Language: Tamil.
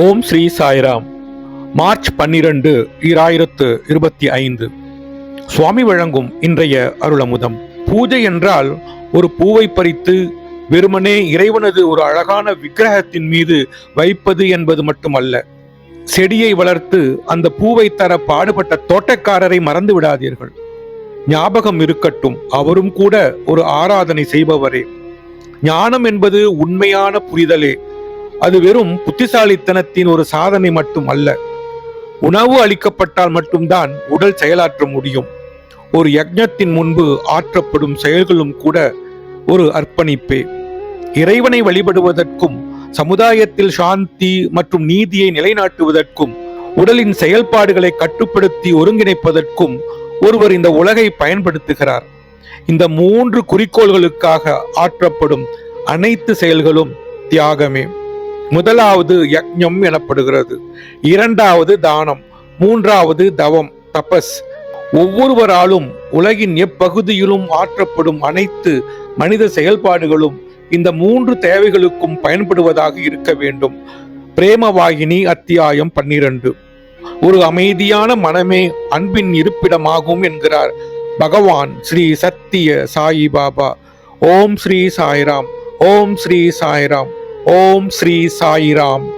ஓம் ஸ்ரீ சாய்ராம். மார்ச் பன்னிரண்டு ஈராயிரத்து இருபத்தி ஐந்து. சுவாமி வழங்கும் இன்றைய அருளமுதம். பூஜை என்றால் ஒரு பூவை பறித்து வெறுமனே இறைவனது ஒரு அழகான விக்கிரகத்தின் மீது வைப்பது என்பது மட்டுமல்ல. செடியை வளர்த்து அந்த பூவை தர பாடுபட்ட தோட்டக்காரரை மறந்து விடாதீர்கள். ஞாபகம் இருக்கட்டும் அவரும் கூட ஒரு ஆராதனை செய்பவரே. ஞானம் என்பது உண்மையான புரிதலே. அது வெறும் புத்திசாலித்தனத்தின் ஒரு சாதனை மட்டும் அல்ல உணவு அளிக்கப்பட்டால் மட்டும்தான் உடல் செயலாற்ற முடியும். ஒரு யக்ஞத்தின் முன்பு ஆற்றப்படும் செயல்களும் கூட ஒரு அர்ப்பணிப்பே. இறைவனை வழிபடுவதற்கும் சமுதாயத்தில் சாந்தி மற்றும் நீதியை நிலைநாட்டுவதற்கும் உடலின் செயல்பாடுகளை கட்டுப்படுத்தி ஒருங்கிணைப்பதற்கும் ஒருவர் இந்த உலகை பயன்படுத்துகிறார். இந்த மூன்று குறிக்கோள்களுக்காக ஆற்றப்படும் அனைத்து செயல்களும் தியாகமே. முதலாவது யக்ஞம் எனப்படுகிறது. இரண்டாவது தானம் மூன்றாவது தவம் தபஸ். ஒவ்வொருவராலும் உலகின் எப்பகுதியிலும் ஆற்றப்படும் அனைத்து மனித செயல்பாடுகளும் இந்த மூன்று தேவைகளுக்கும் பயன்படுவதாக இருக்க வேண்டும். பிரேமவாகினி அத்தியாயம் பன்னிரண்டு. ஒரு அமைதியான மனமே அன்பின் இருப்பிடமாகும் என்கிறார் பகவான் ஸ்ரீ சத்திய சாயி பாபா ஓம் ஸ்ரீ சாய்ராம் ஓம் ஸ்ரீ சாய்ராம். ஓம் ஸ்ரீ சாய்ராம்.